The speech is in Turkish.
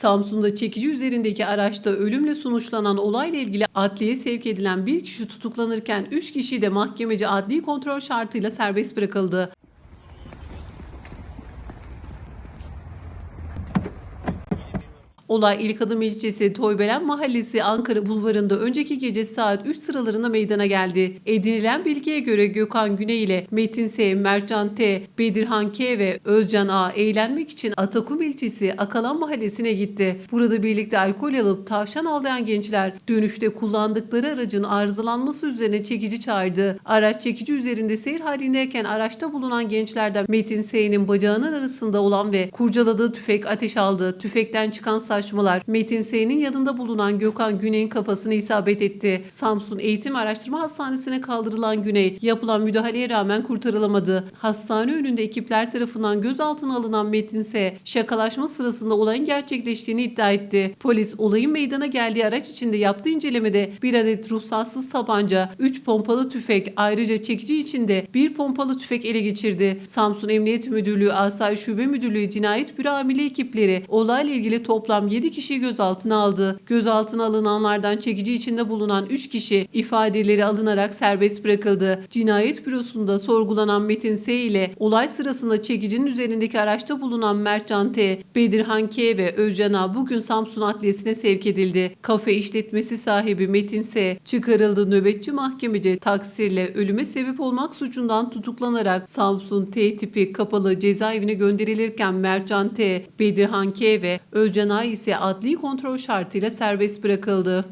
Samsun'da çekici üzerindeki araçta ölümle sonuçlanan olayla ilgili adliye sevk edilen bir kişi tutuklanırken 3 kişi de mahkemece adli kontrol şartıyla serbest bırakıldı. Olay İlk Adım ilçesi Toybelen Mahallesi Ankara Bulvarı'nda önceki gece saat 3 sıralarında meydana geldi. Edinilen bilgiye göre Gökhan Güney ile Metin S, Mertcan T, Bedirhan K ve Özcan A eğlenmek için Atakum ilçesi Akalan Mahallesi'ne gitti. Burada birlikte alkol alıp tavşan avlayan gençler dönüşte kullandıkları aracın arızalanması üzerine çekici çağırdı. Araç çekici üzerinde seyir halindeyken araçta bulunan gençlerden Metin S'nin bacağının arasında olan ve kurcaladığı tüfek ateş aldı. Tüfekten çıkan saçmalar Metin S'nin yanında bulunan Gökhan Güney'in kafasını isabet etti. Samsun Eğitim Araştırma Hastanesi'ne kaldırılan Güney yapılan müdahaleye rağmen kurtarılamadı. Hastane önünde ekipler tarafından gözaltına alınan Metin S şakalaşma sırasında olayın gerçekleştiğini iddia etti. Polis olayın meydana geldiği araç içinde yaptığı incelemede bir adet ruhsatsız tabanca, 3 pompalı tüfek ayrıca çekici içinde bir pompalı tüfek ele geçirdi. Samsun Emniyet Müdürlüğü Asayiş Şube Müdürlüğü Cinayet Büro Amiri ekipleri olayla ilgili toplam 7 kişiyi gözaltına aldı. Gözaltına alınanlardan çekici içinde bulunan 3 kişi ifadeleri alınarak serbest bırakıldı. Cinayet bürosunda sorgulanan Metin S ile olay sırasında çekicinin üzerindeki araçta bulunan Mertcan T, Bedirhan K ve Özcan A bugün Samsun Adliyesi'ne sevk edildi. Kafe işletmesi sahibi Metin S çıkarıldı nöbetçi mahkemece taksirle ölüme sebep olmak suçundan tutuklanarak Samsun T tipi kapalı cezaevine gönderilirken Mertcan T, Bedirhan K ve Özcan A ise adli kontrol şartıyla serbest bırakıldı.